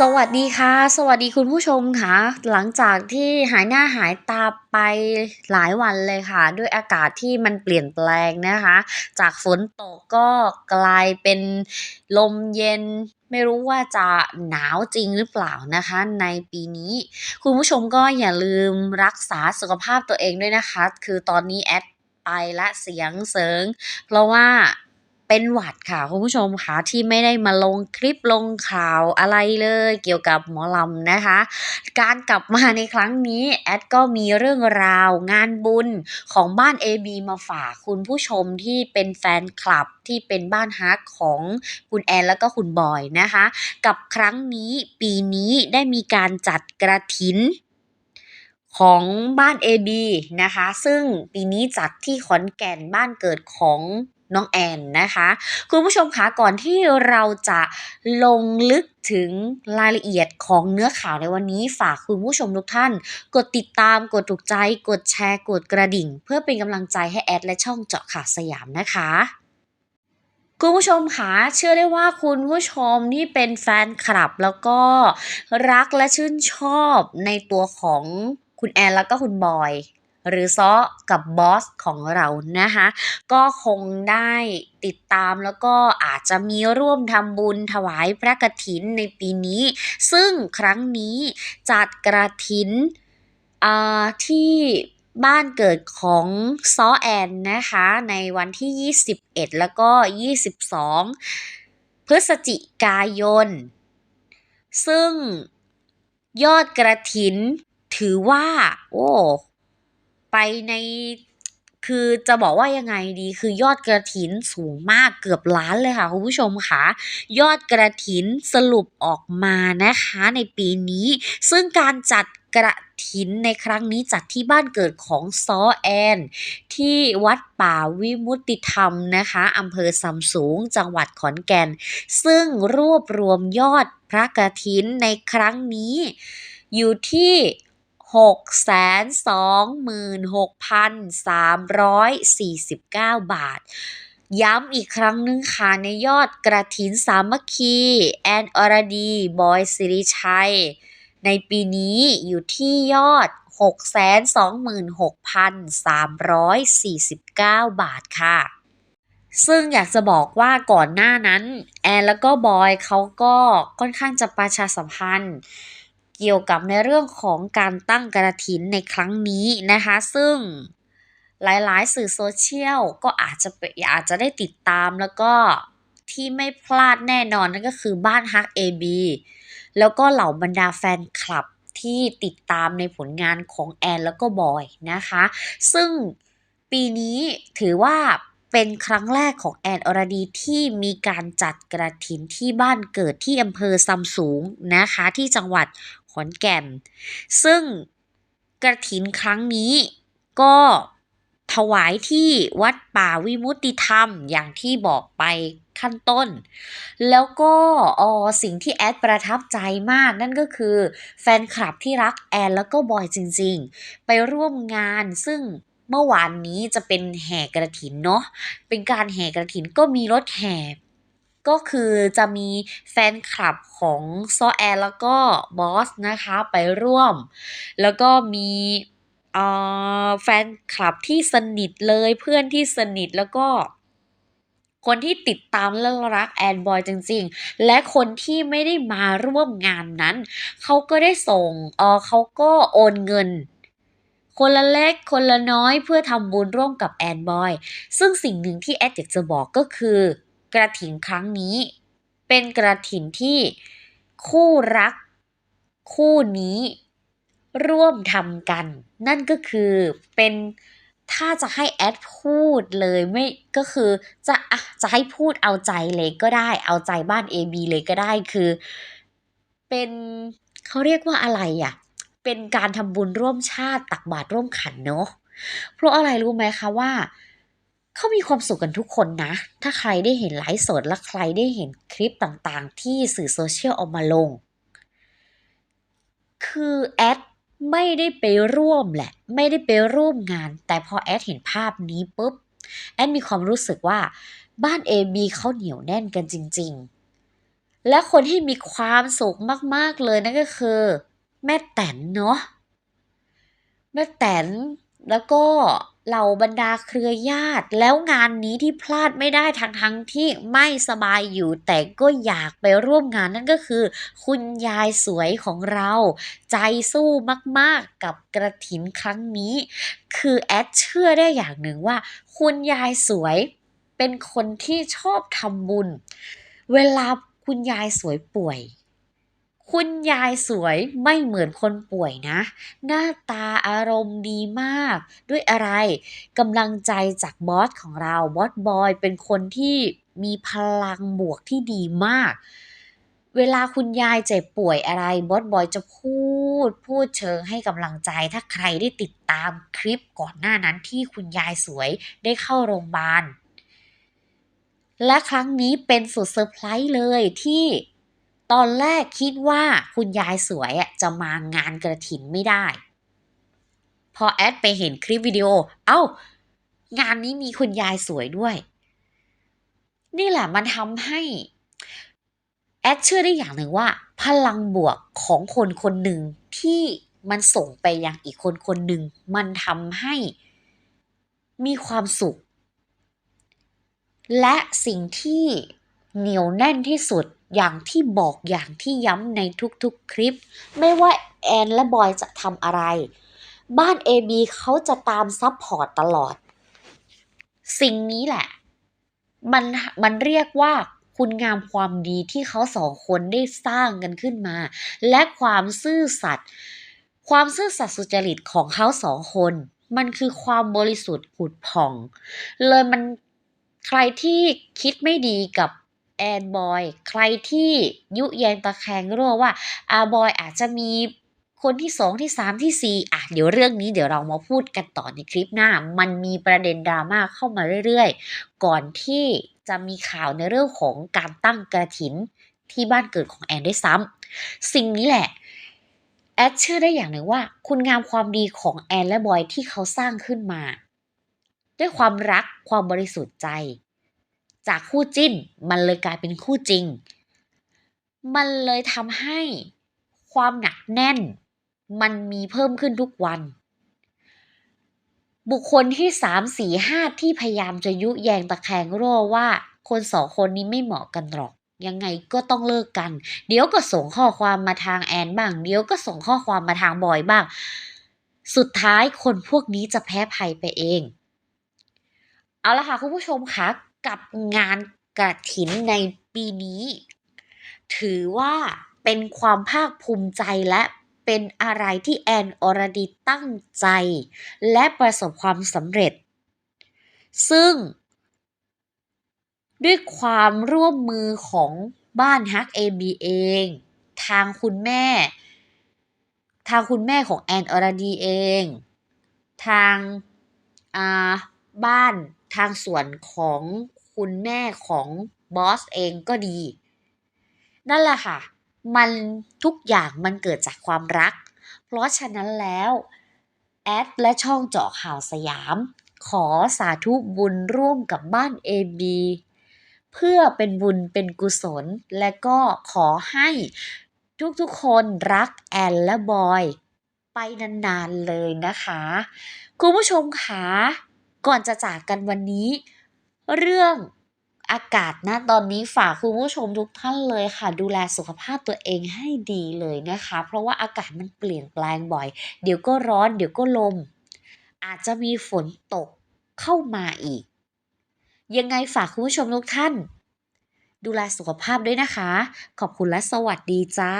สวัสดีค่ะ สวัสดีคุณผู้ชมค่ะ หลังจากที่หายหน้าหายตาไปหลายวันเลยค่ะ ด้วยอากาศที่มันเปลี่ยนแปลงนะคะ จากฝนตกก็กลายเป็นลมเย็นไม่รู้ว่าจะหนาวจริงหรือเปล่านะคะ ในปีนี้ คุณผู้ชมก็อย่าลืมรักษาสุขภาพตัวเองด้วยนะคะ คือตอนนี้แอดไปและเสียงเสริง เพราะว่า เป็นหวัดค่ะคุณผู้ชมค่ะที่ไม่ได้มาลงคลิปลงข่าวอะไรเลย เกี่ยวกับหมอลำนะคะ การกลับมาในครั้งนี้แอดก็มีเรื่องราวงานบุญของบ้าน AB มาฝากคุณผู้ชมที่เป็นแฟนคลับที่เป็นบ้านฮักของคุณแอนแล้วก็คุณบอยนะคะ กับครั้งนี้ปีนี้ได้มีการจัดกระถินของบ้าน AB นะคะ ซึ่งปีนี้จัดที่ขอนแก่นบ้านเกิดของ น้องแอนนะคะ คุณผู้ชมคะก่อนที่เราจะลงลึกถึงรายละเอียดของเนื้อข่าวในวันนี้ฝากคุณผู้ชมทุกท่าน กดติดตามกดถูกใจ กดแชร์ กดกระดิ่ง เพื่อเป็นกำลังใจให้แอดและช่องเจาะข่าวสยามนะคะคุณผู้ชมคะเชื่อได้ว่าคุณผู้ชมที่เป็นแฟนคลับแล้วก็รักและชื่นชอบในตัวของคุณแอนแล้วก็คุณบอย หรือซ้อกับบอสของเรานะคะก็คงได้ติดตามแล้วก็อาจจะมีร่วมทำบุญถวายพระกฐินในปีนี้ ซึ่งครั้งนี้จัดกระถินที่บ้านเกิดของซ้อแอนนะคะในวันที่ 21 แล้วก็ 22 พฤศจิกายน ซึ่งยอดกระถินถือว่า โอ้ ไปในคือจะบอกว่ายังไงดีคือยอดกระถินสูงมากเกือบล้านเลยค่ะคุณผู้ชมค่ะยอดกระถินสรุปออกมานะคะในปีนี้ ซึ่งการจัดกระถินในครั้งนี้จัดที่บ้านเกิดของซอแอน ที่วัดป่าวิมุติธรรมนะคะอำเภอซำสูงจังหวัดขอนแก่น ซึ่งรวบรวมยอดพระกฐินในครั้งนี้ อยู่ที่ 626,349 บาทย้ำอีกครั้งนึงค่ะในยอดกระถินสามัคคี แอนอรดี บอยสิริชัย ในปีนี้อยู่ที่ยอด 626,349 บาทค่ะ ซึ่งอยากจะบอกว่าก่อนหน้านั้น แอนแล้วก็บอยเขาก็ค่อนข้างจะประชาสัมพันธ์ เกี่ยวกับในเรื่องของการตั้งกระถินในครั้งนี้นะคะ ซึ่งหลายๆ สื่อโซเชียลก็อาจจะอาจจะได้ติดตามแล้วก็ที่ไม่พลาดแน่นอนนั่นก็คือบ้านฮัก AB แล้วก็เหล่าบรรดาแฟนคลับที่ติดตามในผลงานของแอนแล้วก็บอยนะคะ ซึ่งปีนี้ถือว่าเป็นครั้งแรกของแอนอรดีที่มีการจัดกระถินที่บ้านเกิดที่อำเภอซำสูงนะคะ ที่จังหวัด ขอนแก่น ซึ่งกระถินครั้งนี้ก็ถวายที่วัดป่าวิมุตติธรรมอย่างที่บอกไปขั้นต้น แล้วก็อ๋อสิ่งที่แอดประทับใจมากนั่นก็คือ แฟนคลับที่รักแอนแล้วก็บอยจริงๆ ไปร่วมงานซึ่งเมื่อวานนี้จะเป็นแห่กระถินเนาะเป็นการแห่กระถินก็มีรถแห่ ก็คือจะมีแฟนคลับของซอแอนแล้วก็บอสนะคะไปร่วม แล้วก็มีแฟนคลับที่สนิทเลยเพื่อนที่สนิทแล้วก็คนที่ติดตามเรื่องรักแอนบอยจริงๆ และคนที่ไม่ได้มาร่วมงานนั้น เขาก็ได้ส่งเออเขาก็โอนเงิน คนละเล็กคนละน้อยเพื่อทำบุญร่วมกับแอนบอย ซึ่งสิ่งหนึ่งที่แอดอยากจะบอกก็คือ กระถินครั้งนี้ เป็นกระถินที่คู่รัก คู่นี้ ร่วมทำกัน นั่นก็คือเป็นถ้าจะให้แอดพูดเลยไม่ก็คือจะอะจะให้พูดเอาใจเลยก็ได้ เอาใจบ้าน AB เลยก็ได้คือ เป็นเขาเรียกว่าอะไรอะเป็นการทำบุญร่วมชาติตักบาตรร่วมขันเนาะเพราะอะไรรู้ไหมคะว่า เขามีความสุขกันทุกคนนะ ถ้าใครได้เห็นไลฟ์สดและใครได้เห็นคลิปต่างๆ ที่สื่อโซเชียลเอามาลง คือแอดไม่ได้ไปร่วมแหละ ไม่ได้ไปร่วมงาน แต่พอแอดเห็นภาพนี้ปุ๊บ แอดมีความรู้สึกว่าบ้าน AB เขาเหนียวแน่นกันจริง ๆ และคนที่มีความสุขมากๆเลยนั่นก็คือ แม่แตนเนาะ แม่แตนแล้วก็ เหล่าบรรดาเครือญาติ แล้วงานนี้ที่พลาดไม่ได้ทั้งๆที่ไม่สบายอยู่ แต่ก็อยากไปร่วมงานนั่นก็คือ คุณยายสวยของเรา ใจสู้มากๆกับกระถินครั้งนี้ คือแอดเชื่อได้อย่างหนึ่งว่า คุณยายสวยเป็นคนที่ชอบทำบุญ เวลาคุณยายสวยป่วย คุณยายสวยไม่เหมือนคนป่วยนะ หน้าตาอารมณ์ดีมาก ด้วยอะไรกำลังใจจากบอสของเราบอสบอยเป็นคนที่มีพลังบวกที่ดีมาก เวลาคุณยายเจ็บป่วยอะไรบอสบอยจะพูด พูดเชิงให้กำลังใจ ถ้าใครได้ติดตามคลิปก่อนหน้านั้นที่คุณยายสวยได้เข้าโรงพยาบาลและครั้งนี้เป็นสุดเซอร์ไพรส์เลยที่ ตอนแรกคิดว่าคุณยายสวยจะมางานกระถินไม่ได้ พอแอดไปเห็นคลิปวิดีโอ เอ้างานนี้มีคุณยายสวยด้วย นี่แหละมันทำให้แอดเชื่อได้อย่างหนึ่งว่า พลังบวกของคนคนหนึ่งที่มันส่งไปยังอีกคนคนหนึ่งมันทำให้มีความสุข และสิ่งที่เหนียวแน่นที่สุด อย่างที่บอกอย่างที่ย้ำในทุกๆคลิป ไม่ว่าแอนและบอยจะทำอะไร บ้าน AB เขาจะตามซัพพอร์ตตลอด สิ่งนี้แหละ มันมันเรียกว่าคุณงามความดีที่เขาสองคนได้สร้างกันขึ้นมา และความซื่อสัตย์ความซื่อสัตย์สุจริตของเขาสองคน มันคือความบริสุทธิ์ผุดผ่อง เลยมันใครที่คิดไม่ดีกับ แอนบอยใครที่ยุแยงตะแคงรั่วว่าอาบอยอาจจะมีคนที่สองที่สามที่สี่อะ เดี๋ยวเรื่องนี้เดี๋ยวเรามาพูดกันต่อในคลิปหน้า มันมีประเด็นดราม่าเข้ามาเรื่อยๆ ก่อนที่จะมีข่าวในเรื่องของการตั้งกระถินที่บ้านเกิดของแอนด้วยซ้ำสิ่งนี้แหละแอดเชื่อได้อย่างหนึ่งว่า คุณงามความดีของแอนและบอยที่เขาสร้างขึ้นมา ด้วยความรักความบริสุทธิ์ใจ จากคู่จิ้น มันเลยกลายเป็นคู่จริง มันเลยทำให้ความหนักแน่น มันมีเพิ่มขึ้นทุกวัน บุคคลที่สามสี่ห้าที่พยายามจะยุแยงตะแคงรั่วว่า คนสองคนนี้ไม่เหมาะกันหรอก ยังไงก็ต้องเลิกกัน เดี๋ยวก็ส่งข้อความมาทางแอนบ้าง เดี๋ยวก็ส่งข้อความมาทางบอยบ้าง สุดท้ายคนพวกนี้จะแพ้ภัยไปเอง เอาละค่ะคุณผู้ชมคะ กับงานกระถินในปีนี้ ถือว่าเป็นความภาคภูมิใจและเป็นอะไรที่แอนอรดีตั้งใจ และประสบความสำเร็จ ซึ่ง ด้วยความร่วมมือของบ้านฮักเอบีเอง ทางคุณแม่ ทางคุณแม่ของแอนอรดีเอง ทางบ้านทางส่วนของ คุณแม่ของบอสเองก็ดี นั่นแหละค่ะ มันทุกอย่างมันเกิดจากความรัก เพราะฉะนั้นแล้ว แอดและช่องเจาะข่าวสยาม ขอสาธุบุญร่วมกับบ้าน AB เพื่อเป็นบุญเป็นกุศล และก็ขอให้ทุกๆคนรักแอนและบอยไปนานๆเลยนะคะ คุณผู้ชมคะก่อนจะจากกันวันนี้ เรื่องอากาศนะตอนนี้ฝากคุณผู้ชมทุกท่านเลยค่ะ ดูแลสุขภาพตัวเองให้ดีเลยนะคะ เพราะว่าอากาศมันเปลี่ยนแปลงบ่อย เดี๋ยวก็ร้อน เดี๋ยวก็ลม อาจจะมีฝนตกเข้ามาอีก ยังไงฝากคุณผู้ชมทุกท่าน ดูแลสุขภาพด้วยนะคะ ขอบคุณและสวัสดีจ้า